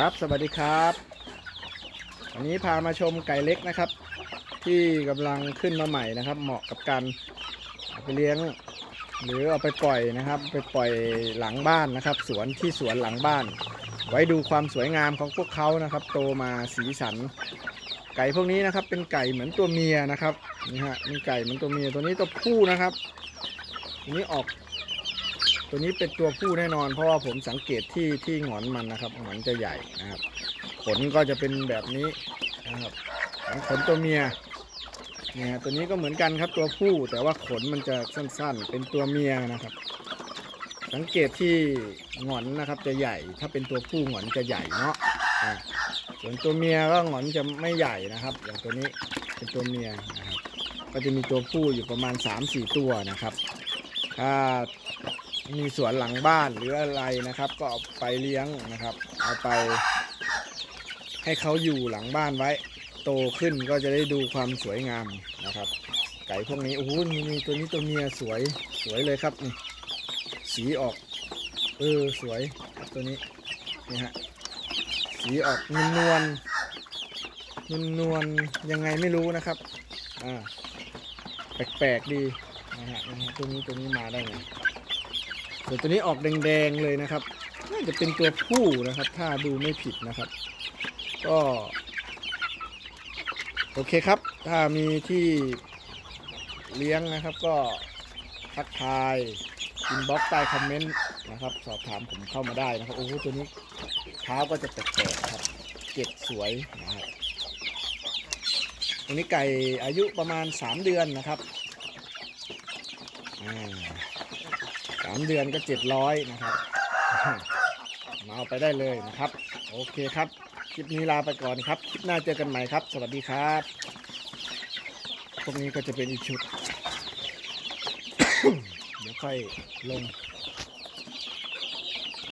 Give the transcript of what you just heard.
ครับสวัสดีครับวันนี้พามาชมไก่เล็กนะครับ ที่กำลังขึ้นมาใหม่นะครับ เหมาะกับการาไปเลี้ยง หรือเอาไปปล่อยนะครับ ไปปล่อยหลังบ้านนะครับ สวนที่สวนหลังบ้าน ไว้ดูความสวยงามของพวกเขานะครับ โตมาสีสัน ไก่พวกนี้นะครับ เป็นไก่เหมือนตัวเมียนะครับนี่ฮะมีไก่เหมือนตัวเมียตัวนี้ตัวผู้นะครับตัวนี้ออก ตัวนี้เป็นตัวผู้แน่นอน เพราะว่าผมสังเกตที่ที่หงอนมันนะครับหงอนจะใหญ่นะครับ ขนก็จะเป็นแบบนี้นะครับของขนตัวเมียเนี่ยตัวนี้ก็เหมือนกันครับตัวผู้แต่ว่าขนมันจะสั้นๆ เป็นตัวเมียนะครับ สังเกตที่หงอนนะครับจะใหญ่ ถ้าเป็นตัวผู้หงอนจะใหญ่เนาะส่วนตัวเมียก็หงอนจะไม่ใหญ่นะครับ อย่างตัวนี้เป็นตัวเมียนะครับก็จะมีตัวผู้อยู่ประมาณ 3-4 ตัวนะครับถ้า มีสวนหลังบ้านหรืออะไรนะครับ ก็เอาไปเลี้ยงนะครับ เอาไป ให้เขาอยู่หลังบ้านไว้ โตขึ้นก็จะได้ดูความสวยงามนะครับ ไก่พวกนี้โอ้โหนี่นี่ตัวนี้ตัวเมียสวยสวยเลยครับนี่สีออกเออสวยครับตัวนี้นี่ฮะสีออกนวลนวลนวลนวลๆยังไงไม่รู้นะครับอ่าแปลกๆดีนะฮะตัวนี้ตัวนี้มาได้ไง ส่วนตัวนี้ออกแดงๆเลยนะครับน่าจะเป็นตัวผู้นะครับ ถ้าดูไม่ผิดนะครับ ก็ โอเคครับ ถ้ามีที่เลี้ยงนะครับก็ทักทายอินบ็อกใต้คอมเมนต์นะครับ สอบถามผมเข้ามาได้นะครับ โอ้โหตัวนี้เท้าก็จะแปลกๆครับ เกล็ดสวยนะครับตัวนี้ไก่อายุประมาณ 3 เดือนนะครับอ่าามเดือนก็700นะครับมาเอาไปได้เลยนะครับ โอเคครับ คลิปนี้ลาไปก่อนครับ คลิปหน้าเจอกันใหม่ครับ สวัสดีครับ พวกนี้ก็จะเป็นอีกชุด เดี๋ยวค่อยลง